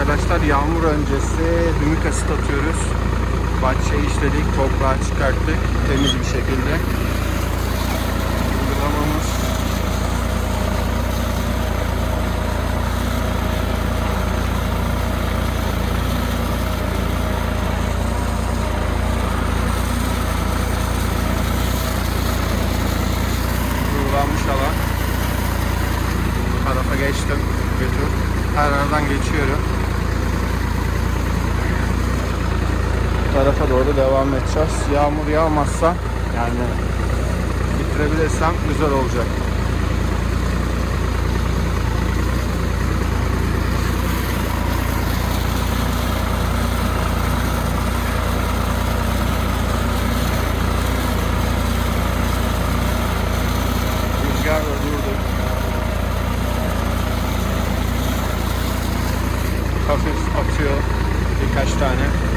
arkadaşlar yağmur öncesi hümik asit atıyoruz. Bahçeyi işledik, toprağı çıkarttık temiz bir şekilde. Uygulamamız uygulanmış alan. Bu tarafa geçtim. Götür. Her aradan geçiyorum. Tarafa doğru devam edeceğiz. Yağmur yağmazsa yani bitirebilirsem güzel olacak. Hafif atıyor birkaç tane.